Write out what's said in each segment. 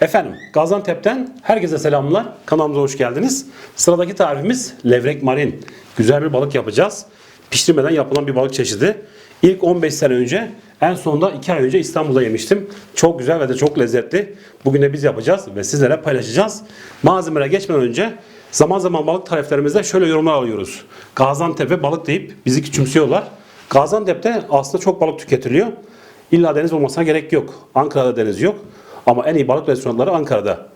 Efendim Gaziantep'ten herkese selamlar. Kanalımıza hoş geldiniz. Sıradaki tarifimiz levrek marin. Güzel bir balık yapacağız. Pişirmeden yapılan bir balık çeşidi. İlk 15 sene önce en sonunda 2 ay önce İstanbul'da yemiştim. Çok güzel ve de çok lezzetli. Bugün de biz yapacağız ve sizlere paylaşacağız. Malzemelere geçmeden önce zaman zaman balık tariflerimizde şöyle yorumlar alıyoruz. Gaziantep'e balık deyip bizi küçümsüyorlar. Gaziantep'te aslında çok balık tüketiliyor. İlla deniz olmasına gerek yok. Ankara'da deniz yok. Ama en iyi balık restoranları Ankara'da.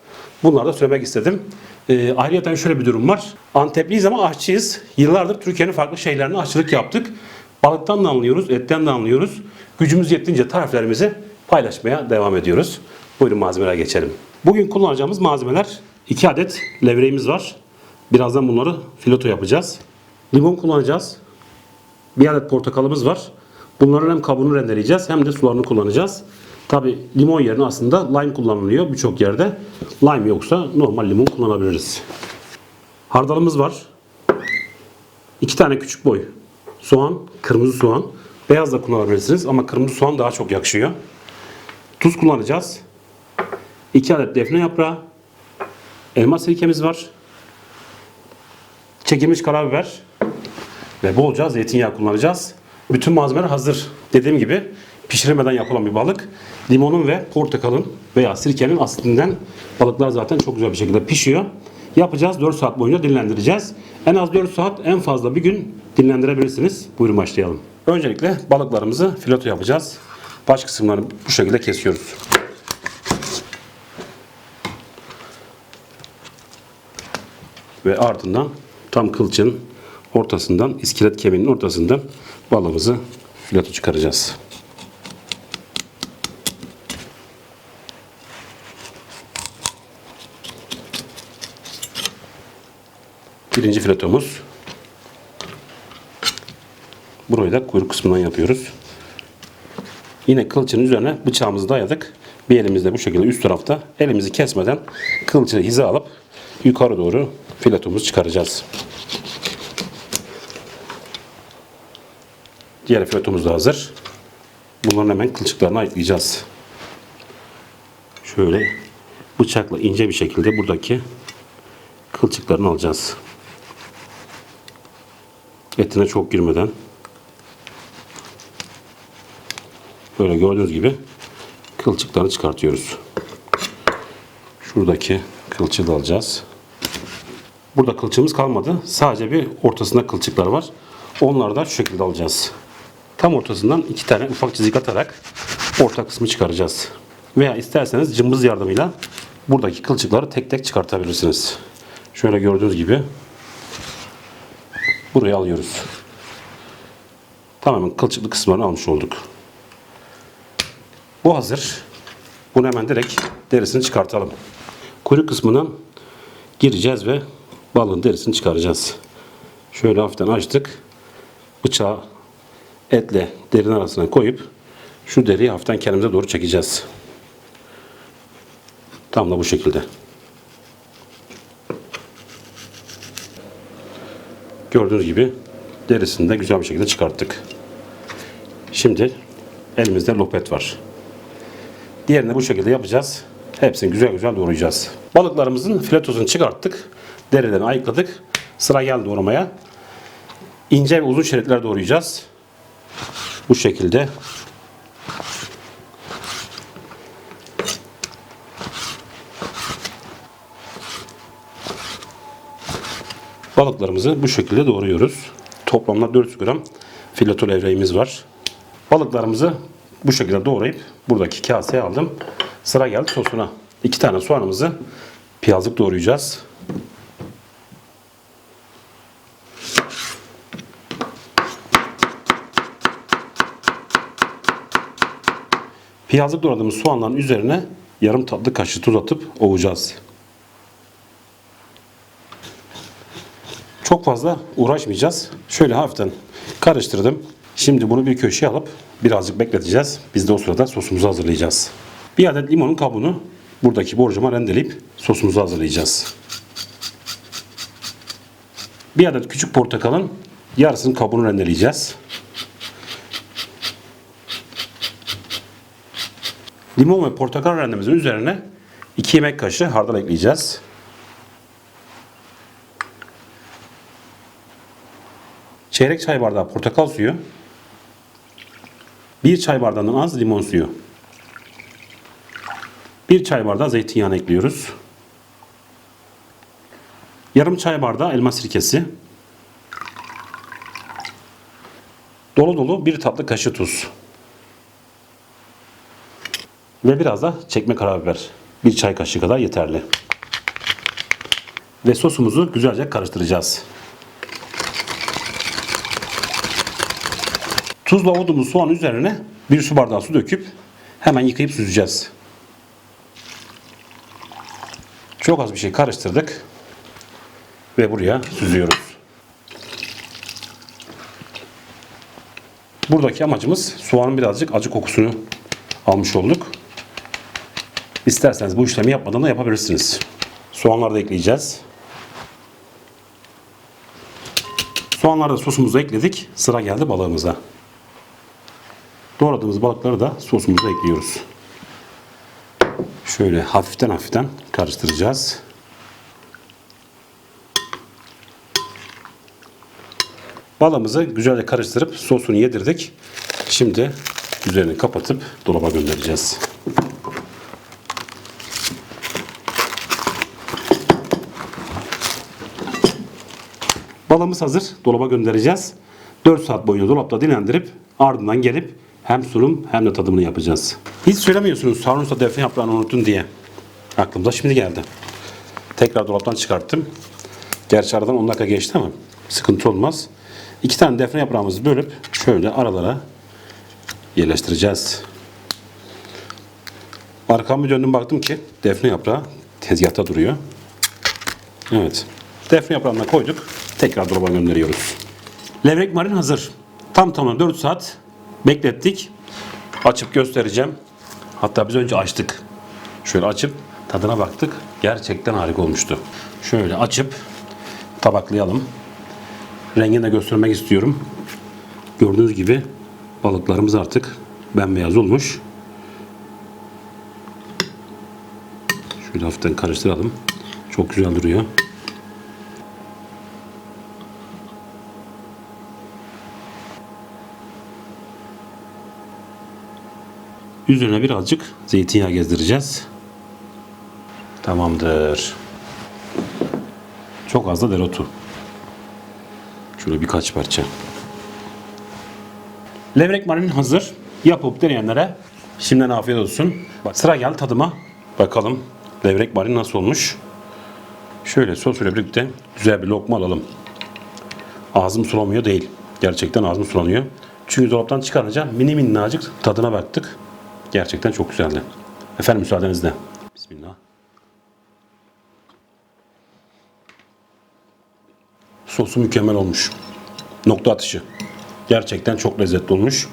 Bunları da söylemek istedim. Ee, ayrıca şöyle bir durum var. Antepliyiz ama aşçıyız. Yıllardır Türkiye'nin farklı şeylerine aşçılık yaptık. Balıktan da anlıyoruz, etten de anlıyoruz. Gücümüz yettiğince tariflerimizi paylaşmaya devam ediyoruz. Buyurun malzemelere geçelim. Bugün kullanacağımız malzemeler 2 adet levreğimiz var. Birazdan bunları fileto yapacağız. Limon kullanacağız. Bir adet portakalımız var. Bunların hem kabuğunu rendeleyeceğiz hem de sularını kullanacağız. Tabi limon yerine aslında lime kullanılıyor birçok yerde. Lime yoksa normal limon kullanabiliriz. Hardalımız var. İki tane küçük boy soğan, kırmızı soğan. Beyaz da kullanabilirsiniz ama kırmızı soğan daha çok yakışıyor. Tuz kullanacağız. 2 adet defne yaprağı. Elma sirkemiz var. Çekilmiş karabiber ve bolca zeytinyağı kullanacağız. Bütün malzemeler hazır. Dediğim gibi pişirmeden yapılan bir balık. Limonun ve portakalın veya sirkenin aslinden balıklar zaten çok güzel bir şekilde pişiyor. Yapacağız 4 saat boyunca dinlendireceğiz. En az 4 saat en fazla bir gün dinlendirebilirsiniz. Buyurun başlayalım. Öncelikle balıklarımızı fileto yapacağız. Baş kısımlarını bu şekilde kesiyoruz. Ve ardından tam kılçın ortasından, iskelet kemiğinin ortasından balığımızı fileto çıkaracağız. Birinci filetomuz. Burayı da kuyruk kısmından yapıyoruz. Yine kılçın üzerine bıçağımızı dayadık. Bir elimizde bu şekilde üst tarafta elimizi kesmeden kılçığı hiza alıp yukarı doğru filetomuzu çıkaracağız. Diğer filetomuz da hazır. Bunların hemen kılçıklarını ayıklayacağız. Şöyle bıçakla ince bir şekilde buradaki kılçıklarını alacağız. Etine çok girmeden böyle gördüğünüz gibi kılçıklarını çıkartıyoruz. Şuradaki kılçığı da alacağız. Burada kılçığımız kalmadı. Sadece bir ortasında kılçıklar var. Onları da şu şekilde alacağız. Tam ortasından iki tane ufak çizik atarak orta kısmı çıkaracağız. Veya isterseniz cımbız yardımıyla buradaki kılçıkları tek tek çıkartabilirsiniz. Şöyle gördüğünüz gibi buraya alıyoruz. Tamamen kılçıklı kısımlarını almış olduk. Bu hazır. Bunu hemen direkt derisini çıkartalım. Kuyruk kısmından gireceğiz ve balığın derisini çıkaracağız. Şöyle hafiften açtık. Bıçağı etle derin arasına koyup şu deriyi hafiften kendimize doğru çekeceğiz. Tam da bu şekilde. Gördüğünüz gibi derisini de güzel bir şekilde çıkarttık. Şimdi elimizde lopet var. Diğerini bu şekilde yapacağız. Hepsini güzel güzel doğrayacağız. Balıklarımızın filetosunu çıkarttık. Derilerini ayıkladık. Sıra geldi doğramaya. İnce ve uzun şeritler doğrayacağız. Bu şekilde. Balıklarımızı bu şekilde doğruyoruz. Toplamda 400 gram fileto levreğimiz var. Balıklarımızı bu şekilde doğrayıp buradaki kaseye aldım. Sıra geldi sosuna. İki tane soğanımızı piyazlık doğrayacağız. Piyazlık doğradığımız soğanların üzerine yarım tatlı kaşığı tuz atıp ovacağız. Fazla uğraşmayacağız. Şöyle hafiften karıştırdım. Şimdi bunu bir köşeye alıp birazcık bekleteceğiz. Biz de o sırada sosumuzu hazırlayacağız. Bir adet limonun kabuğunu buradaki borcama rendeleyip sosumuzu hazırlayacağız. Bir adet küçük portakalın yarısının kabuğunu rendeleyeceğiz. Limon ve portakal rendemizin üzerine 2 yemek kaşığı hardal ekleyeceğiz. Çeyrek çay bardağı portakal suyu. 1 çay bardağından az limon suyu. 1 çay bardağı zeytinyağı ekliyoruz. Yarım çay bardağı elma sirkesi. Dolu dolu bir tatlı kaşığı tuz. Ve biraz da çekme karabiber. Bir çay kaşığı kadar yeterli. Ve sosumuzu güzelce karıştıracağız. Tuzla ovduğumuz soğan üzerine bir su bardağı su döküp hemen yıkayıp süzeceğiz. Çok az bir şey karıştırdık. Ve buraya süzüyoruz. Buradaki amacımız soğanın birazcık acı kokusunu almış olduk. İsterseniz bu işlemi yapmadan da yapabilirsiniz. Soğanları da ekleyeceğiz. Soğanları da sosumuza ekledik. Sıra geldi balığımıza. Doğradığımız balıkları da sosumuza ekliyoruz. Şöyle hafiften hafiften karıştıracağız. Balığımızı güzelce karıştırıp sosunu yedirdik. Şimdi üzerini kapatıp dolaba göndereceğiz. Balığımız hazır. Dolaba göndereceğiz. 4 saat boyunca dolapta dinlendirip ardından gelip hem sunum hem de tadımını yapacağız. Hiç söylemiyorsunuz sarımsak defne yaprağını unuttun diye. Aklımda şimdi geldi. Tekrar dolaptan çıkarttım. Gerçi aradan 10 dakika geçti ama sıkıntı olmaz. İki tane defne yaprağımızı bölüp şöyle aralara yerleştireceğiz. Arkamı döndüm baktım ki defne yaprağı tezgahta duruyor. Evet. Defne yaprağına koyduk. Tekrar dolaba gönderiyoruz. Levrek marin hazır. Tam tamına 4 saat beklettik. Açıp göstereceğim. Hatta biz önce açtık. Şöyle açıp tadına baktık. Gerçekten harika olmuştu. Şöyle açıp tabaklayalım. Rengini de göstermek istiyorum. Gördüğünüz gibi balıklarımız artık bembeyaz olmuş. Şöyle hafiften karıştıralım. Çok güzel duruyor. Üzerine birazcık zeytinyağı gezdireceğiz. Tamamdır. Çok az da dereotu. Şöyle birkaç parça. Levrek marinin hazır. Yapıp deneyenlere şimdiden afiyet olsun. Bak, sıra geldi tadıma. Bakalım levrek marin nasıl olmuş. Şöyle sosuyla birlikte güzel bir lokma alalım. Ağzım sulamıyor değil. Gerçekten ağzım sulanıyor. Çünkü dolaptan çıkarınca mini minnacık tadına baktık. Gerçekten çok güzeldi. Efendim müsaadenizle. Bismillah. Sosu mükemmel olmuş. Nokta atışı. Gerçekten çok lezzetli olmuş.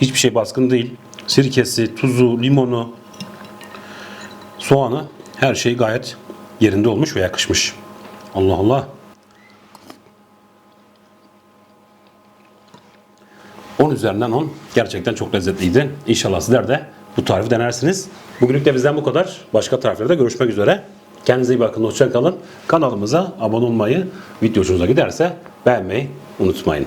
Hiçbir şey baskın değil. Sirkesi, tuzu, limonu, soğanı her şey gayet yerinde olmuş ve yakışmış. Allah Allah. 10 üzerinden 10. Gerçekten çok lezzetliydi. İnşallah sizler de bu tarifi denersiniz. Bugünlük de bizden bu kadar. Başka tariflerde görüşmek üzere. Kendinize iyi bakın. Hoşça kalın. Kanalımıza abone olmayı, video hoşunuza giderse beğenmeyi unutmayın.